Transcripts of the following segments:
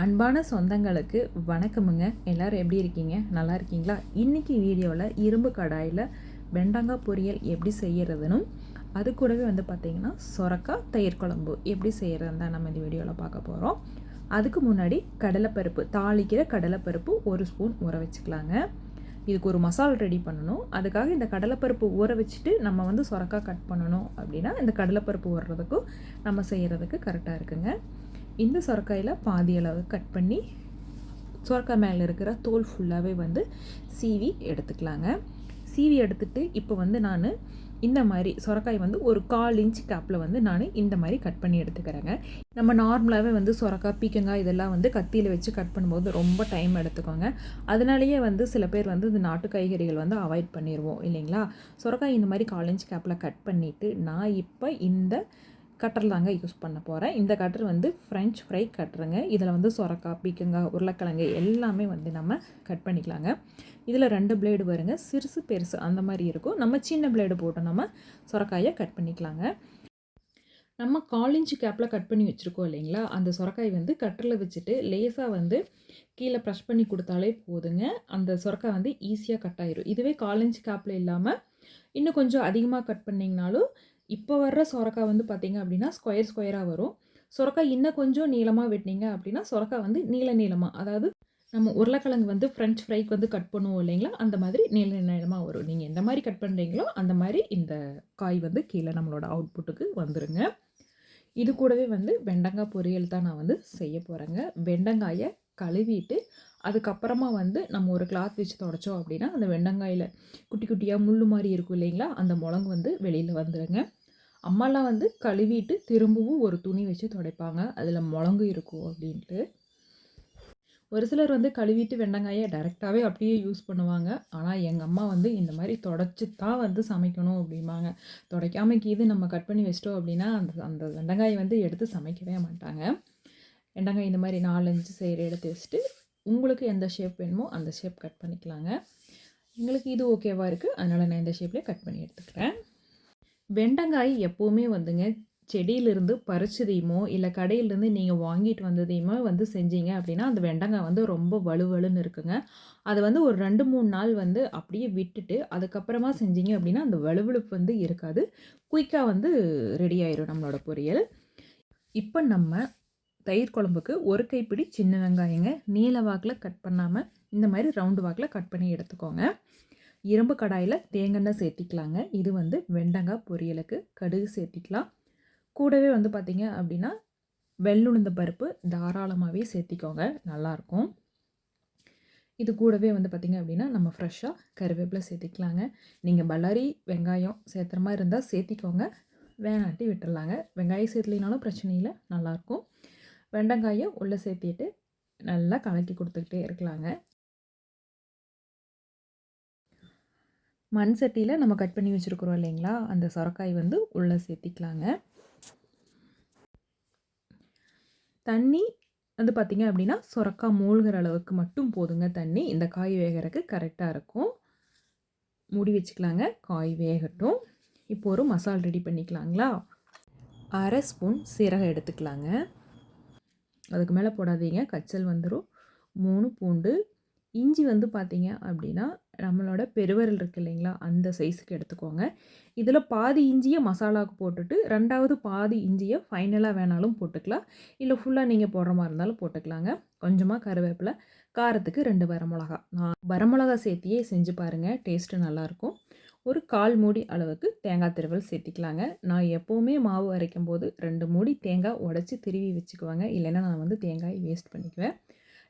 அன்பான சொந்தங்களுக்கு வணக்கமுங்க. எல்லாரும் எப்படி இருக்கீங்க? நல்லா இருக்கீங்களா? இன்றைக்கி வீடியோவில் இரும்பு கடாயில் வெண்டங்காய் பொரியல் எப்படி செய்கிறதுனும் அது கூடவே வந்து பார்த்திங்கன்னா சொரக்காய் தயிர் குழம்பு எப்படி செய்கிறது தான் நம்ம இந்த வீடியோவில் பார்க்க போகிறோம் அதுக்கு முன்னாடி கடலைப்பருப்பு தாளிக்கிற கடலைப்பருப்பு ஒரு ஸ்பூன் ஊற வச்சுக்கலாங்க. இதுக்கு ஒரு மசால் ரெடி பண்ணணும். அதுக்காக இந்த கடலைப்பருப்பு ஊற வச்சுட்டு நம்ம வந்து சொரக்காய் கட் பண்ணணும் அப்படின்னா இந்த கடலைப்பருப்பு ஊறுறதுக்கும் நம்ம செய்கிறதுக்கு கரெக்டாக இருக்குங்க. இந்த சொரக்காயில் பாதி அளவு கட் பண்ணி சொரக்காய் மேலே இருக்கிற தோல் ஃபுல்லாகவே வந்து சீவி எடுத்துக்கலாங்க. சீவி எடுத்துட்டு இப்போ வந்து நான் இந்த மாதிரி சொரக்காய் வந்து ஒரு கால் இன்ச் கேப்பில் வந்து நான் இந்த மாதிரி கட் பண்ணி எடுத்துக்கிறேங்க. நம்ம நார்மலாகவே வந்து சொரக்காய் பீக்கங்காய் இதெல்லாம் வந்து கத்தியில் வச்சு கட் பண்ணும்போது ரொம்ப டைம் எடுத்துக்கோங்க. அதனாலேயே வந்து சில பேர் வந்து இந்த நாட்டு காய்கறிகள் வந்து அவாய்ட் பண்ணிடுவோம் இல்லைங்களா? சொரக்காய் இந்த மாதிரி கால் இன்ச் கேப்பில் கட் பண்ணிவிட்டு நான் இப்போ இந்த கட்டர் தாங்க யூஸ் பண்ண போகிறேன் இந்த கட்டர் வந்து ஃப்ரெஞ்ச் ஃப்ரை கட்டருங்க. இதில் வந்து சொரக்காய் பீக்கங்காய் உருளைக்கிழங்கு எல்லாமே வந்து நம்ம கட் பண்ணிக்கலாங்க. இதில் ரெண்டு பிளேடு வருங்க. சிறுசு பெருசு அந்த மாதிரி இருக்கும். நம்ம சின்ன பிளேடு போட்டு நம்ம சொரக்காயை கட் பண்ணிக்கலாங்க. நம்ம காலிஞ்சு கேப்பில் கட் பண்ணி வச்சுருக்கோம் இல்லைங்களா? அந்த சொரக்காய் வந்து கட்டரில் வச்சுட்டு லேசாக வந்து கீழே ப்ரெஷ் பண்ணி கொடுத்தாலே போதுங்க. அந்த சொரக்காய் வந்து ஈஸியாக கட் ஆயிரும். இதுவே காலிஞ்சு கேப்பில் இல்லாமல் இன்னும் கொஞ்சம் அதிகமாக கட் பண்ணிங்கனாலும் இப்போ வர்ற சொரக்காய் வந்து பார்த்திங்க அப்படின்னா ஸ்கொயர் ஸ்கொயராக வரும். சொரக்காய் இன்னும் கொஞ்சம் நீளமாக வெட்டினீங்க அப்படின்னா சொரக்காய் வந்து நீள நீளமாக அதாவது நம்ம உருளைக்கிழங்கு வந்து ஃப்ரெஞ்ச் ஃப்ரைக்கு வந்து கட் பண்ணுவோம் இல்லைங்களா? அந்த மாதிரி நீள நீளமாக வரும். நீங்கள் எந்த மாதிரி கட் பண்ணுறீங்களோ அந்த மாதிரி இந்த காய் வந்து கீழே நம்மளோட அவுட்புட்டுக்கு வந்துடுங்க இது கூடவே வந்து வெண்டங்காய் பொரியல் தான் நான் வந்து செய்ய போகிறேங்க வெண்டங்காயை கழுவிட்டு அதுக்கப்புறமா வந்து நம்ம ஒரு கிளாத் வச்சு தொடச்சோம் அப்படின்னா அந்த வெண்டங்காயில் குட்டி குட்டியாக முள் மாதிரி இருக்கும் இல்லைங்களா? அந்த முழங்கு வந்து வெளியில் வந்துடுங்க அம்மாலாம் வந்து கழுவிட்டு திரும்பவும் ஒரு துணி வச்சு துடைப்பாங்க. அதில் முழங்கு இருக்கும் அப்படின்ட்டு. ஒரு சிலர் வந்து கழுவிட்டு வெண்டங்காயை டைரெக்டாகவே அப்படியே யூஸ் பண்ணுவாங்க. ஆனால் எங்கள் அம்மா வந்து இந்த மாதிரி தொடச்சி தான் வந்து சமைக்கணும் அப்படிம்பாங்க. துடைக்காமல் கீது நம்ம கட் பண்ணி வச்சிட்டோம் அப்படின்னா அந்த அந்த வெண்டங்காயை வந்து எடுத்து சமைக்கவே மாட்டாங்க. வெண்டங்காய் இந்த மாதிரி நாலஞ்சு சைடு எடுத்து வச்சுட்டு உங்களுக்கு எந்த ஷேப் வேணுமோ அந்த ஷேப் கட் பண்ணிக்கலாங்க. எங்களுக்கு இது ஓகேவாக இருக்குது அதனால் நான் இந்த ஷேப்லேயே கட் பண்ணி எடுத்துக்கிறேன். வெண்டங்காய் எப்போவுமே வந்துங்க செடியிலிருந்து பறிச்சதையுமோ இல்லை கடையிலேருந்து நீங்கள் வாங்கிட்டு வந்ததையுமோ வந்து செஞ்சீங்க அப்படின்னா அந்த வெண்டங்காய் வந்து ரொம்ப வலுவலுன்னு இருக்குங்க. அதை வந்து ஒரு ரெண்டு மூணு நாள் வந்து அப்படியே விட்டுட்டு அதுக்கப்புறமா செஞ்சீங்க அப்படின்னா அந்த வலுவழுப்பு வந்து இருக்காது. குயிக்காக வந்து ரெடி ஆயிரும் நம்மளோட பொரியல். இப்போ நம்ம தயிர் குழம்புக்கு ஒரு கைப்பிடி சின்ன வெங்காயங்க நீல வாக்கில் கட் பண்ணாமல் இந்த மாதிரி ரவுண்டு வாக்கில் கட் பண்ணி எடுத்துக்கோங்க. இரும்பு கடாயில் தேங்காய் சேர்த்திக்கலாங்க. இது வந்து வெண்டங்காய் பொரியலுக்கு கடுகு சேர்த்திக்கலாம். கூடவே வந்து பார்த்திங்க அப்படின்னா வெள்ளுளுந்த பருப்பு தாராளமாகவே சேர்த்திக்கோங்க. நல்லாயிருக்கும் இது கூடவே வந்து பார்த்திங்க அப்படின்னா நம்ம ஃப்ரெஷ்ஷாக கருவேப்பிலை சேர்த்திக்கலாங்க. நீங்கள் பல்லாரி வெங்காயம் சேர்த்துற மாதிரி இருந்தால் சேர்த்திக்கோங்க. வேணாட்டி விட்டுடலாங்க வெங்காயம் சேர்த்துலினாலும் பிரச்சனை இல்லை. நல்லாயிருக்கும் வெண்டங்காயை உள்ளே சேர்த்திட்டு நல்லா கலக்கி கொடுத்துக்கிட்டே இருக்கலாங்க. மண் சட்டியில் நம்ம கட் பண்ணி வச்சுருக்குறோம் இல்லைங்களா? அந்த சொரக்காய் வந்து உள்ளே சேர்த்திக்கலாங்க. தண்ணி வந்து பார்த்திங்க அப்படின்னா சொரக்காய் மூழ்கிற அளவுக்கு மட்டும் போதுங்க தண்ணி. இந்த காய் வேகிறதுக்கு கரெக்டாக இருக்கும். மூடி வச்சுக்கலாங்க. காய் வேகட்டும். இப்போ ஒரு மசால் ரெடி பண்ணிக்கலாங்களா? அரை ஸ்பூன் சீரகம் எடுத்துக்கலாங்க. அதுக்கு மேலே போடாதீங்க. கச்சல் வந்துடும் மூணு பூண்டு. இஞ்சி வந்து பார்த்தீங்க அப்படின்னா நம்மளோட பெருவரல் இருக்கு இல்லைங்களா? அந்த சைஸுக்கு எடுத்துக்கோங்க. இதில் பாதி இஞ்சியை மசாலாவுக்கு போட்டுட்டு ரெண்டாவது பாதி இஞ்சியை ஃபைனலாக வேணாலும் போட்டுக்கலாம். இல்லை ஃபுல்லாக நீங்கள் போடுற மாதிரி இருந்தாலும் போட்டுக்கலாங்க. கொஞ்சமாக கருவேப்பிலை காரத்துக்கு ரெண்டு வரமிளகா. நான் வரமிளகா சேர்த்தியே செஞ்சு பாருங்கள் டேஸ்ட்டு நல்லாயிருக்கும் ஒரு கால் மூடி அளவுக்கு தேங்காய் திருவல் சேர்த்திக்கலாங்க. நான் எப்போவுமே மாவு அரைக்கும் போது ரெண்டு மூடி தேங்காய் உடச்சி திருவி வச்சுக்குவாங்க. இல்லைன்னா நான் வந்து தேங்காய் வேஸ்ட் பண்ணிக்குவேன்.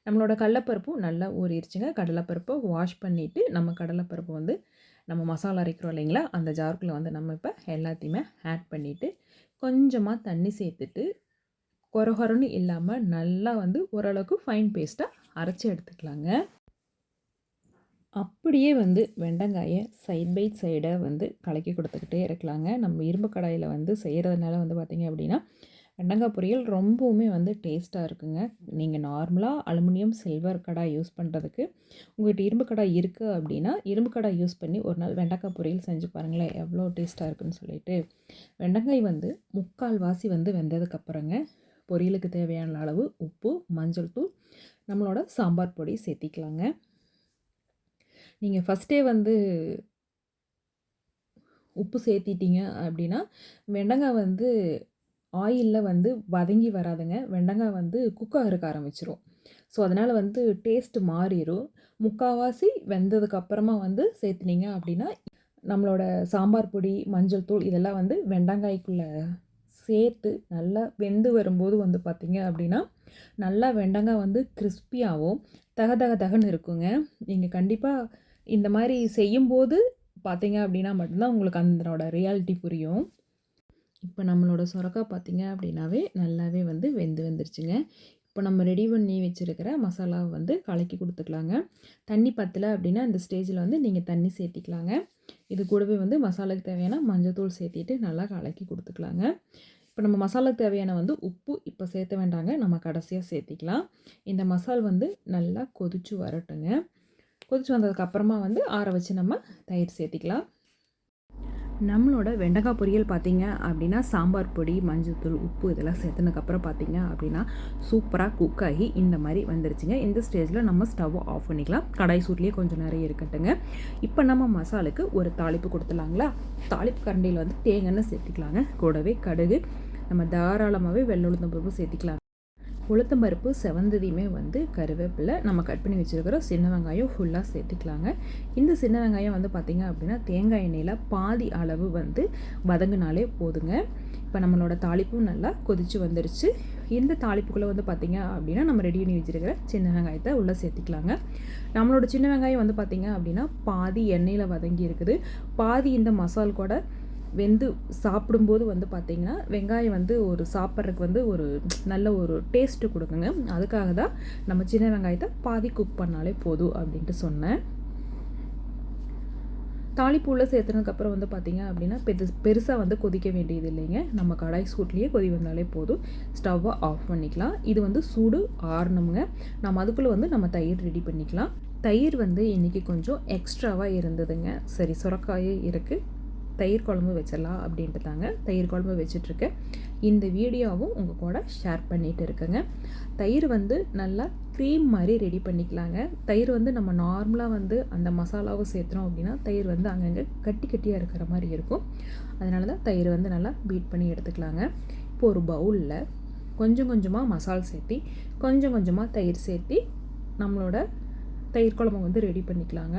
நம்மளோட கடலப்பருப்பும் நல்லா ஊறிடுச்சுங்க கடலைப்பருப்பை வாஷ் பண்ணிவிட்டு நம்ம கடலைப்பருப்பு வந்து நம்ம மசாலா அரைக்கிறோம் இல்லைங்களா? அந்த ஜாருக்குள்ளே வந்து நம்ம இப்போ எல்லாத்தையுமே ஆட் பண்ணிவிட்டு கொஞ்சமாக தண்ணி சேர்த்துட்டு கொரகொரன்னு இல்லாமல் நல்லா வந்து ஓரளவுக்கு ஃபைன் பேஸ்ட்டாக அரைச்சி எடுத்துக்கலாங்க. அப்படியே வந்து வெண்டங்காயை சைட் பை சைடாக வந்து கலக்கி கொடுத்துக்கிட்டே இருக்கலாங்க. நம்ம இரும்பு கடாயில் வந்து செய்கிறதுனால வந்து பார்த்திங்க அப்படின்னா வெண்டங்காய் பொரியல் ரொம்பவுமே வந்து டேஸ்ட்டாக இருக்குங்க. நீங்கள் நார்மலாக அலுமினியம் சில்வர் கடாய் யூஸ் பண்ணுறதுக்கு உங்கள்கிட்ட இரும்பு கடாய் இருக்குது அப்படின்னா இரும்பு கடாய் யூஸ் பண்ணி ஒரு நாள் வெண்டைக்காய் பொரியல் செஞ்சு பாருங்களேன் எவ்வளோ டேஸ்ட்டாக இருக்குன்னு சொல்லிட்டு. வெண்டங்காய் வந்து முக்கால் வாசி வந்து வெந்ததுக்கப்புறங்க பொரியலுக்கு தேவையான அளவு உப்பு மஞ்சள் தூள் நம்மளோட சாம்பார் பொடி சேர்த்திக்கலாங்க. நீங்கள் ஃபஸ்ட்டே வந்து உப்பு சேர்த்திட்டீங்க அப்படின்னா வெண்டங்காய் வந்து ஆயிலில் வந்து வதங்கி வராதுங்க. வெண்டங்காய் வந்து குக்காக இருக்க ஆரம்பிச்சிரும். ஸோ அதனால் வந்து டேஸ்ட்டு மாறிடும் முக்கால்வாசி வெந்ததுக்கப்புறமா வந்து சேர்த்துனீங்க அப்படின்னா நம்மளோட சாம்பார் பொடி மஞ்சள் தூள் இதெல்லாம் வந்து வெண்டங்காய்க்குள்ளே சேர்த்து நல்லா வெந்து வரும்போது வந்து பார்த்திங்க அப்படின்னா நல்லா வெண்டங்காய் வந்து கிறிஸ்பியாகவும் தக தக தகன்னு இருக்குங்க. நீங்கள் கண்டிப்பாக இந்த மாதிரி செய்யும்போது பார்த்தீங்க அப்படின்னா மட்டும்தான் உங்களுக்கு அதனோட ரியாலிட்டி புரியும். இப்போ நம்மளோட சுரக்கா பார்த்தீங்க அப்படின்னாவே நல்லாவே வந்து வெந்து வந்துருச்சுங்க. இப்போ நம்ம ரெடி பண்ணி வச்சுருக்கிற மசாலாவை வந்து கலக்கி கொடுத்துக்கலாங்க. தண்ணி பத்தலை அப்படின்னா இந்த ஸ்டேஜில் வந்து நீங்கள் தண்ணி சேர்த்திக்கலாங்க. இது கூடவே வந்து மசாலாக்கு தேவையான மஞ்சத்தூள் சேர்த்திட்டு நல்லா கலக்கி கொடுத்துக்கலாங்க. இப்போ நம்ம மசாலாக்கு தேவையான வந்து உப்பு இப்போ சேர்த்த வேண்டாங்க. நம்ம கடைசியாக சேர்த்திக்கலாம். இந்த மசால் வந்து நல்லா கொதிச்சு வரட்டுங்க. கொதிச்சு வந்ததுக்கப்புறமா வந்து ஆற வச்சு நம்ம தயிர் சேர்த்திக்கலாம். நம்மளோட வெண்டைக்காய் பொரியல் பார்த்தீங்க அப்படின்னா சாம்பார் பொடி மஞ்சள்தூள் உப்பு இதெல்லாம் சேர்த்துனதுக்கப்புறம் பார்த்தீங்க அப்படின்னா சூப்பராக குக் ஆகி இந்த மாதிரி வந்துருச்சுங்க. இந்த ஸ்டேஜில் நம்ம ஸ்டவ் ஆஃப் பண்ணிக்கலாம். கடாய் சூட்லேயே கொஞ்சம் நிறைய இருக்கட்டுங்க. இப்போ நம்ம மசாலுக்கு ஒரு தாளிப்பு கொடுத்துலாங்களா தாளிப்பு கரண்டியில் வந்து தேங்காய் சேர்த்திக்கலாங்க. கூடவே கடுகு. நம்ம தாராளமாகவே வெள்ளை பருப்பு சேர்த்திக்கலாம். உளுத்தம் பருப்பு செவந்ததையுமே வந்து கருவேப்பிலை நம்ம கட் பண்ணி வச்சுருக்கிற சின்ன வெங்காயம் ஃபுல்லாக சேர்த்துக்கலாங்க. இந்த சின்ன வெங்காயம் வந்து பார்த்திங்க அப்படின்னா தேங்காய் எண்ணெயில் பாதி அளவு வந்து வதங்கினாலே போதுங்க. இப்போ நம்மளோட தாளிப்பும் நல்லா கொதித்து வந்துருச்சு. இந்த தாளிப்புக்குள்ளே வந்து பார்த்திங்க அப்படின்னா நம்ம ரெடி பண்ணி வச்சுருக்கிற சின்ன வெங்காயத்தை உள்ளே சேர்த்துக்கலாங்க. நம்மளோட சின்ன வெங்காயம் வந்து பார்த்திங்க அப்படின்னா பாதி எண்ணெயில் வதங்கி இருக்குது. பாதி இந்த மசால் கூட வெந்து சாப்பிடும்போது வந்து பார்த்திங்கன்னா வெங்காயம் வந்து ஒரு சாப்பிட்றதுக்கு வந்து ஒரு நல்ல ஒரு டேஸ்ட்டு கொடுக்குங்க. அதுக்காக தான் நம்ம சின்ன வெங்காயத்தை பாதி குக் பண்ணாலே போதும் அப்படின்ட்டு சொன்னேன். தாளிப்பூவில் சேர்த்துனதுக்கப்புறம் வந்து பார்த்திங்க அப்படின்னா பெரு பெருசாக வந்து கொதிக்க வேண்டியது இல்லைங்க. நம்ம கடாய் சூட்லேயே கொதி வந்தாலே போதும். ஸ்டவ்வை ஆஃப் பண்ணிக்கலாம். இது வந்து சூடு ஆறணுங்க நம்ம அதுக்குள்ளே வந்து நம்ம தயிர் ரெடி பண்ணிக்கலாம். தயிர் வந்து இன்றைக்கி கொஞ்சம் எக்ஸ்ட்ராவாக இருந்ததுங்க. சரி சுரக்காயே இருக்குது தயிர் குழம்பு வச்சிடலாம் அப்படின்ட்டு தாங்க தயிர் குழம்பு வச்சிட்ருக்கேன். இந்த வீடியோவும் உங்கள் கூட ஷேர் பண்ணிகிட்டு இருக்கேங்க. தயிர் வந்து நல்லா க்ரீம் மாதிரி ரெடி பண்ணிக்கலாங்க. தயிர் வந்து நம்ம நார்மலாக வந்து அந்த மசாலாவும் சேர்த்துறோம் அப்படின்னா தயிர் வந்து அங்கங்கே கட்டி கட்டியாக இருக்கிற மாதிரி இருக்கும். அதனால தான் தயிர் வந்து நல்லா பீட் பண்ணி எடுத்துக்கலாங்க. இப்போ ஒரு பவுலில் கொஞ்சம் கொஞ்சமாக மசால் சேர்த்தி கொஞ்சம் கொஞ்சமாக தயிர் சேர்த்தி நம்மளோட தயிர் குழம்பு வந்து ரெடி பண்ணிக்கலாங்க.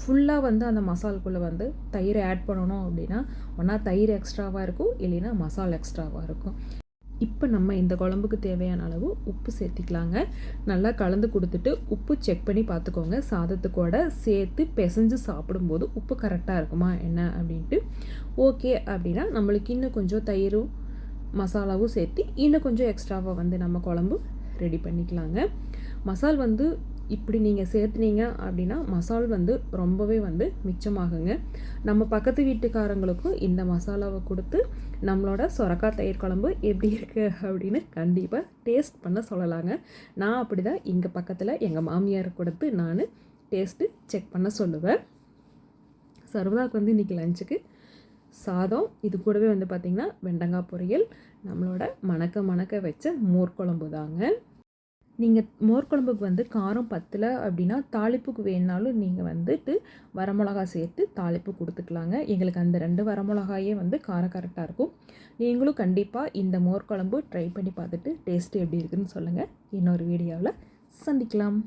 ஃபுல்லாக வந்து அந்த மசாலுக்குள்ளே வந்து தயிர் ஆட் பண்ணணும் அப்படின்னா ஒன்றா தயிர் எக்ஸ்ட்ராவாக இருக்கும் இல்லைன்னா மசால் எக்ஸ்ட்ராவாக இருக்கும். இப்போ நம்ம இந்த குழம்புக்கு தேவையான அளவு உப்பு சேர்த்திக்கலாங்க. நல்லா கலந்து கொடுத்துட்டு உப்பு செக் பண்ணி பார்த்துக்கோங்க. சாதத்துக்கூட சேர்த்து பிசைஞ்சு சாப்பிடும்போது உப்பு கரெக்டாக இருக்குமா என்ன அப்படின்ட்டு. ஓகே அப்படின்னா நம்மளுக்கு இன்னும் கொஞ்சம் தயிரும் மசாலாவும் சேர்த்து இன்னும் கொஞ்சம் எக்ஸ்ட்ராவாக வந்து நம்ம குழம்பு ரெடி பண்ணிக்கலாங்க. மசால் வந்து இப்படி நீங்கள் சேர்த்துனீங்க அப்படின்னா மசால் வந்து ரொம்பவே வந்து மிச்சமாகுங்க. நம்ம பக்கத்து வீட்டுக்காரங்களுக்கும் இந்த மசாலாவை கொடுத்து நம்மளோட சொரக்காய் தயிர் குழம்பு எப்படி இருக்குது அப்படின்னு கண்டிப்பாக டேஸ்ட் பண்ண சொல்லலாங்க. நான் அப்படி தான் இங்கே பக்கத்தில் எங்கள் மாமியார் கொடுத்து நான் டேஸ்ட்டு செக் பண்ண சொல்லுவேன். சர்வதாக்கு வந்து இன்றைக்கி லஞ்சுக்கு சாதம் இது கூடவே வந்து பார்த்திங்கன்னா வெண்டங்காய் பொரியல் நம்மளோட மணக்க மணக்க வச்ச மோர் குழம்பு தாங்க நீங்கள் மோர் குழம்புக்கு வந்து காரம் பத்தில் அப்படின்னா தாளிப்புக்கு வேணுனாலும் நீங்கள் வந்துட்டு வரமிளகா சேர்த்து தாளிப்பு கொடுத்துக்கலாங்க. எங்களுக்கு அந்த ரெண்டு வரமிளகாயே வந்து காரம் கரெக்டாக இருக்கும். நீங்களும் கண்டிப்பாக இந்த மோர் குழம்பு ட்ரை பண்ணி பார்த்துட்டு டேஸ்ட்டு எப்படி இருக்குதுன்னு சொல்லுங்கள் இன்னொரு வீடியோவில் சந்திக்கலாம்.